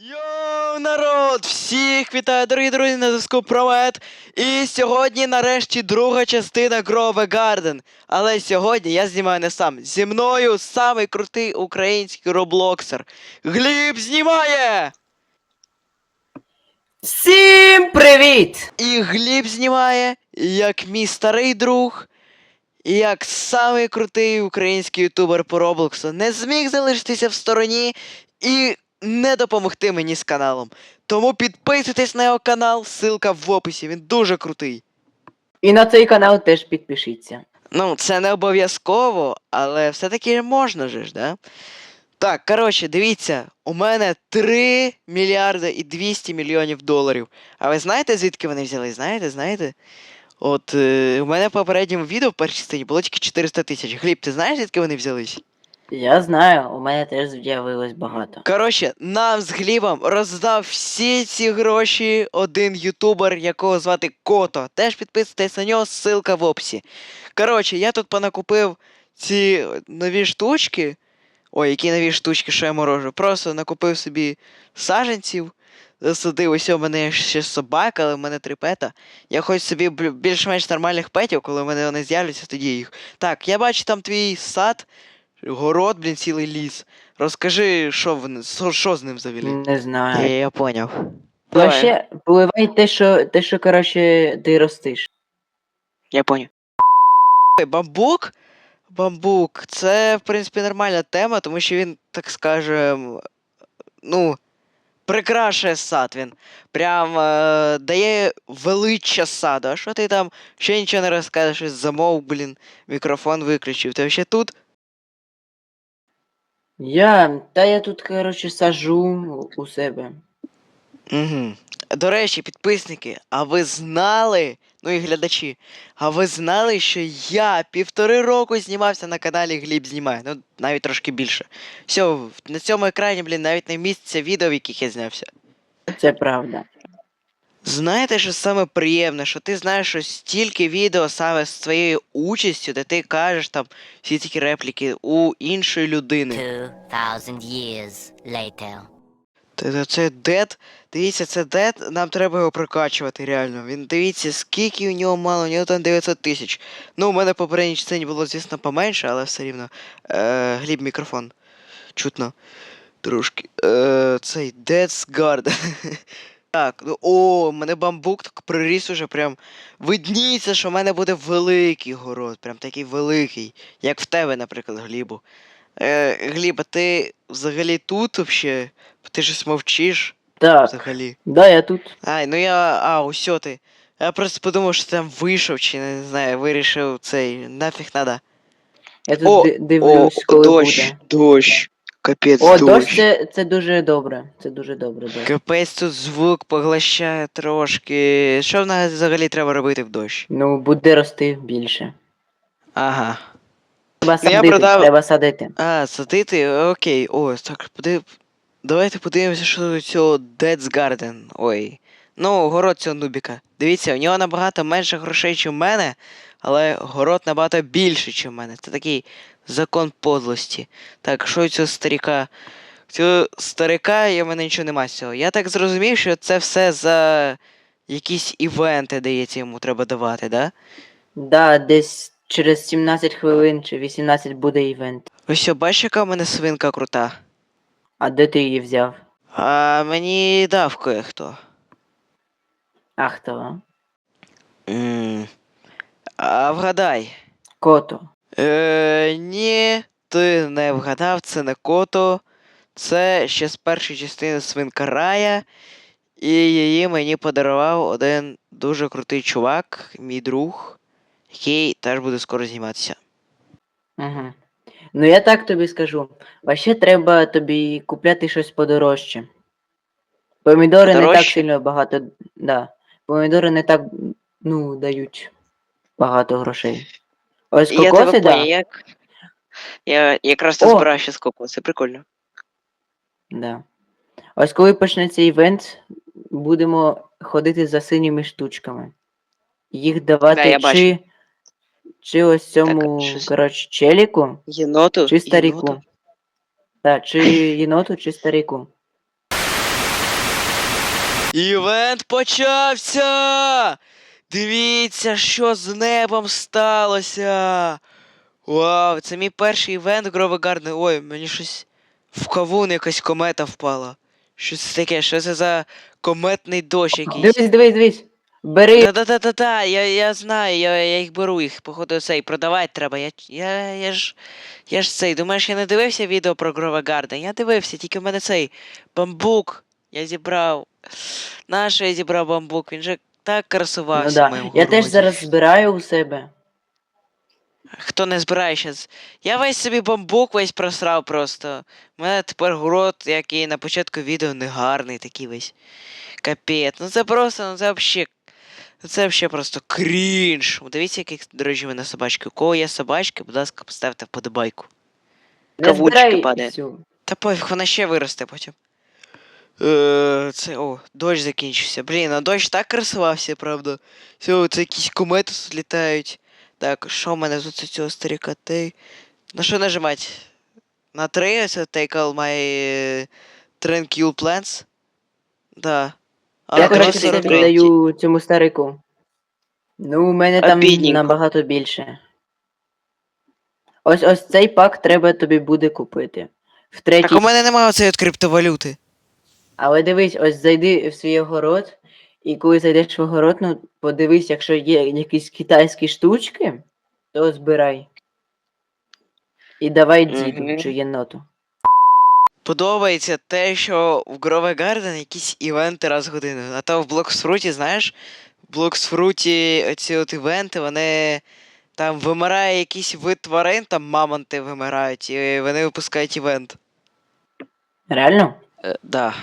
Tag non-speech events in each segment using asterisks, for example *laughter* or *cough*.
Йоу, народ! Всіх вітаю, дорогі друзі, на зв'язку Провет. І сьогодні нарешті друга частина Grove Garden. Але сьогодні я знімаю не сам. Зі мною самий крутий український роблоксер. Гліб знімає! Всім привіт! І Гліб знімає, як мій старий друг, і як самий крутий український ютубер по Роблоксу не зміг залишитися в стороні і не допомогти мені з каналом. Тому підписуйтесь на його канал, ссылка в описі, він дуже крутий. І на цей канал теж підпишіться. Ну, це не обов'язково, але все-таки можна же ж, да? Так, коротше, дивіться, у мене 3 мільярди і 200 мільйонів доларів. А ви знаєте, звідки вони взяли? Знаєте, знаєте? От е, у мене в попередньому відео в першій частині було тільки 400 тисяч. Гліб, ти знаєш, звідки вони взялись? Я знаю, у мене теж з'явилось багато. Коротше, нам з Глібом роздав всі ці гроші один ютубер, якого звати Кото. Теж підписуйтесь на нього, ссылка в описі. Коротше, я тут понакупив ці нові штучки. Ой, які нові штучки, що я морожу. Просто накупив собі саженців, засадив. Ось у мене ще собака, але в мене три пета. Я хочу собі більш-менш нормальних петів, коли в мене вони з'являться, тоді їх. Так, я бачу там твій сад, город, блін, цілий ліс. Розкажи, що, в... що, що з ним взагалі? Не знаю. Я, я поняв. Вообще, поливай те, що, те, що, коротше, ти ростиш. Я поняв. Ой, Бамбук? Бамбук, це, в принципі, нормальна тема, тому що він, так скажем, ну, прикрашує сад. Він прям е, дає величчя саду. А що ти там ще нічого не розкажеш, замов, блін, мікрофон виключив. Ти ще тут? Я. Та я тут, коротше, сажу у себе. Угу. До речі, підписники, а ви знали, ну і глядачі, а ви знали, що я півтори року знімався на каналі Гліб знімає, ну навіть трошки більше. Все, на цьому екрані, блін, навіть не міститься відео, в яких я знявся. Це правда. Знаєте, що саме приємне, що ти знаєш, що стільки відео саме з твоєю участю, де ти кажеш там всі такі репліки у іншої людини. years later. Це дед. Дивіться, це дед, нам треба його прокачувати, реально. Він дивіться, скільки у нього мало, у нього там 900 тисяч. Ну, у мене попередній частині було, звісно, поменше, але все рівно. Е, Гліб мікрофон. Чутно. Трошки. Е, цей Death's Guard. *laughs* Так, ну о, мене бамбук так приріс уже прям. Видніється, що в мене буде великий город, прям такий великий. Як в тебе, наприклад, Глібу. Е, Гліб, а ти взагалі тут вообще? Ти щось мовчиш Так. взагалі. Да, я тут. Ай, ну я. А, усьо ти. Я просто подумав, що ти там вийшов, чи не знаю, вирішив цей. Нафіг надо. Я тут О, ди- дивлюсь, коли буде. дощ. Капець, О, дощ це, це дуже добре. Це дуже добре, дощ. Капець тут звук поглощає трошки. Що в нас взагалі треба робити в дощ? Ну, буде рости більше. Ага. Треба Ну, я садити, продав- треба садити. А, садити, окей. О, так, подив... Давайте подивимося, що до цього Dead's Garden. Ой. Ну, город цього нубіка. Дивіться, у нього набагато менше грошей, ніж у мене, але город набагато більший, ніж у мене. Це такий закон подлості. Так, що у цього старіка? У цього старика і в мене нічого нема з цього. Я так зрозумів, що це все за якісь івенти, дається йому треба давати, да? Да, десь через 17 хвилин чи 18 буде івент. Ось що, бачиш, яка в мене свинка крута. А де ти її взяв? А мені дав кое-хто. А хто? М, А вгадай. Кото. Е, ні, ти не вгадав, це не кото. Це ще з першої частини свинка Рая. І її мені подарував один дуже крутий чувак, мій друг, який теж буде скоро зніматися. Угу. Ну я так тобі скажу. Вообще треба тобі купляти щось подорожче. Помідори не так Подорожче? сильно багато. Да. Помідори не так ну, дають багато грошей. Ось кокоси, да. як. Я якраз О! збираю ще з кокоси, прикольно. да. Ось коли почнеться івент, будемо ходити за синіми штучками. Їх давати я бачу. чи, чи ось цьому, щось- коротше, челіку, Єноту. чи старіку. Так, чи єноту, чи старіку. Івент почався! Дивіться, що з небом сталося. Вау, це мій перший івент Грове Гарден. Ой, мені щось в кавун якась комета впала. Що це таке? Що це за кометний дощ якийсь? Дивись, дивись, дивись. Бери. Та-та-та-та-та, я, я знаю, я, я їх беру, їх, походу, цей, продавати треба. Я, я, я ж. Я ж цей, думаєш, я не дивився відео про Грове Гарден? Я дивився, тільки в мене цей бамбук. Я зібрав. Нащо я зібрав бамбук? Він же так Ну, красувався. в да. Я теж зараз збираю у себе. Хто не збирає щас. Я весь собі бамбук весь просрав просто. У мене тепер город, як і на початку відео, негарний такий весь. Капець. Ну це просто, ну це вообще. Це вообще просто крінж. Дивіться, яких, до речі, в мене собачки. У кого є собачки, будь ласка, поставте вподобайку. Не Кавунчики збирай всю. Та пофіг, вона ще виросте потім. Е, це, о, дощ закінчився. Блін, а дощ так красувався, правда. Все, це якісь комети тут літають. Так, що в мене тут цього старіка? Ти... На що нажимати? На 3 це take all my tranquil plants? Да. А Я коротше 43. цьому старику. Ну, у мене там Обідненько. набагато більше. Ось ось цей пак треба тобі буде купити. В третій. Так у мене немає цієї криптовалюти. Але дивись, ось зайди в свій огород, і коли зайдеш в огород, ну подивись, якщо є якісь китайські штучки, то збирай. І давай діду Мгм. чи єноту. Подобається те, що в Грове Гарден якісь івенти раз в годину. А то в Блоксфруті, знаєш, в Блоксфруті оці от івенти, вони там вимирає якийсь вид тварин, там мамонти вимирають, і вони випускають івент. Реально? Е, да.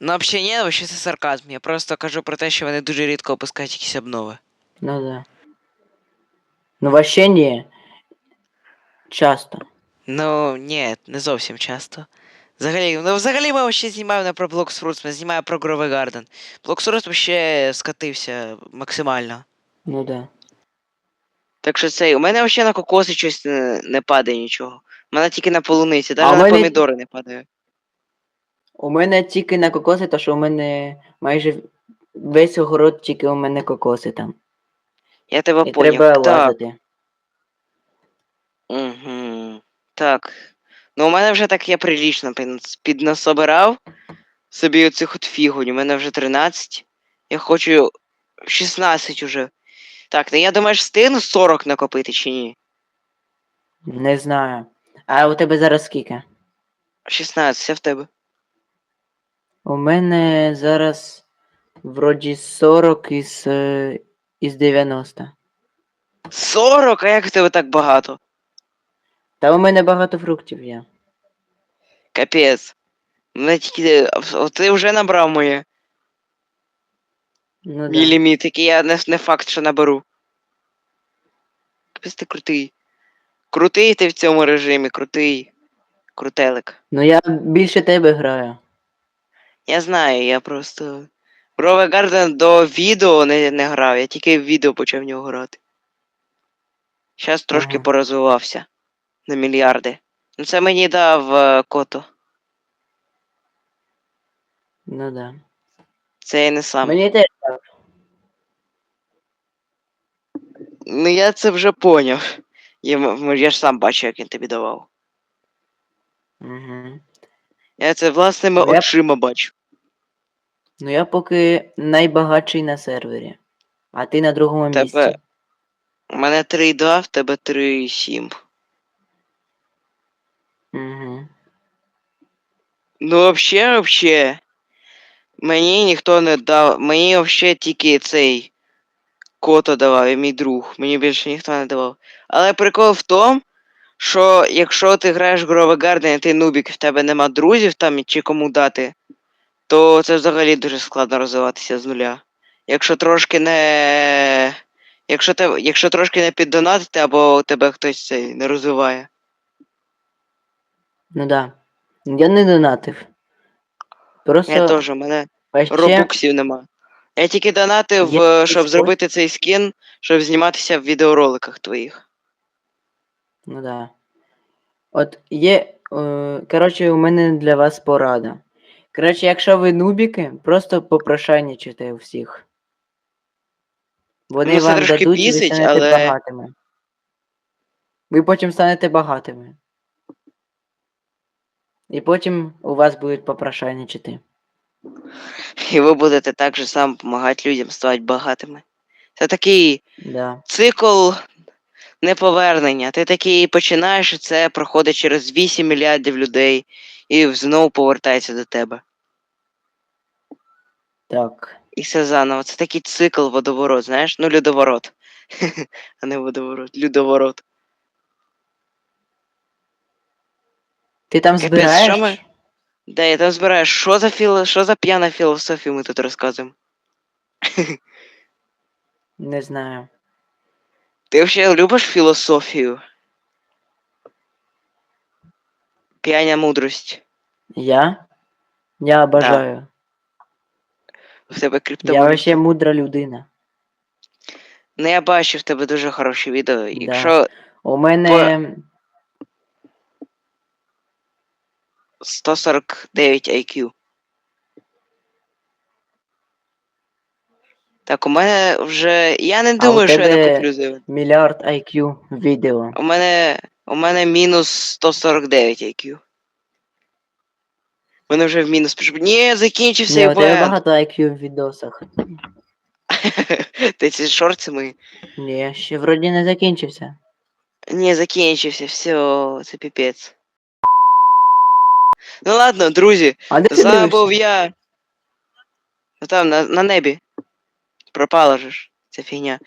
Ну, взагалі ні, вообще це сарказм. Я просто кажу про те, що вони дуже рідко випускають якісь обнови. Ну да. Ну вообще ні. Часто. Ну, ні, не зовсім часто. Взагалі, ну взагалі ми ще знімаємо не про Блоксфрут, ми знімаємо про Грове Гарден. Блоксфрут ще скатився максимально. Ну да. Так що цей, у мене взагалі на кокоси щось не, не падає нічого. У мене тільки на полуниці, навіть на мене- помідори не падає. У мене тільки на кокоси, то що у мене майже весь огород тільки у мене кокоси там. Я тебе І поняв. треба так. лазити. Угу. Так. Ну, у мене вже так я прилічно під- піднасобирав собі оцих от фігонь. У мене вже 13. Я хочу 16 уже. Так, ну я думаю, ж встигну 40 накопити чи ні? Не знаю. А у тебе зараз скільки? 16, а в тебе. У мене зараз вроді 40 із, е, із 90. 40? А як в тебе так багато? Та у мене багато фруктів є. Капець. Мене тільки. О, Ти вже набрав моє. Ну, Мій да. ліміт, який я не, не факт, що наберу. Капець ти крутий. Крутий ти в цьому режимі, крутий. Крутелик. ну я більше тебе граю. Я знаю, я просто. Рове Гарден до відео не, не грав, я тільки в відео почав в нього грати. Зараз трошки Ага. порозвивався. На мільярди. Ну це мені дав е, кото. Ну да. Це я не сам. Мені теж. Ну я це вже поняв. Я, я ж сам бачу, як він тобі давав. Угу. Я це власними Ну, я- очима бачу. Ну я поки найбагатший на сервері. А ти на другому Тебе- місці. У мене 3,2, в тебе 3,7. Угу. Ну, вообще, вообще. Мені ніхто не дав. Мені вообще тільки цей кото давав, і мій друг. Мені більше ніхто не давав. Але прикол в тому, що якщо ти граєш в Гарден, і ти нубік, в тебе нема друзів там чи кому дати, то це взагалі дуже складно розвиватися з нуля. Якщо трошки не. Якщо, те, якщо трошки не піддонатити, або тебе хтось цей не розвиває. Ну да. Я не донатив. Просто Я теж, у мене. вообще- Робуксів нема. Я тільки донатив, Є е, щоб спосіб? зробити цей скін, щоб зніматися в відеороликах твоїх. Ну да. От є. Е, коротше, у мене для вас порада. Коротше, якщо ви нубіки, просто попрошайничайте у всіх. Вони Ну, це вам трошки дадуть, і ви бісить, станете але- багатими. Ви потім станете багатими. І потім у вас будуть попрошайничати. І ви будете так же само допомагати людям ставати багатими. Це такий Да. цикл неповернення. Ти такий починаєш, і це проходить через 8 мільярдів людей і знову повертається до тебе. Так. І все заново. Це такий цикл водоворот, знаєш? Ну, людоворот. *laughs* а не водоворот, людоворот. Ти там Капець, збираєш? що ми- Де я там збираю, що за філо... що за п'яна філософія ми тут розказуємо? *laughs* Не знаю. Ти взагалі любиш філософію? П'яня мудрость. Я? Я бажаю. В тебе Я криптовалюта. вообще мудра людина. Ну я бачив в тебе дуже хороші відео. Якщо У мене 149 IQ. Так, у мене вже. Я не думаю, що я тебе- накуплю за. мільярд IQ відео. У мене. У мене мінус 149 IQ. У мене вже в мінус пішов. Ні, закінчився Ні, у тебе багато IQ в відосах. *laughs* Ти ці шорти мої. Ні, ще вроді не закінчився. Ні, закінчився, все, це піпець. Ну ладно, друзі, А де з вами був я. Там, на, на небі. Пропала ж. Ця фігня.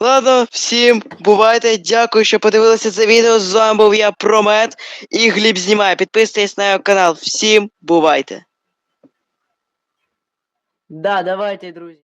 Ладно, всім бувайте. Дякую, що подивилися це відео. З вами був я Промет і Гліб знімає. Підписуйтесь на його канал. Всім бувайте. Да, давайте, друзі.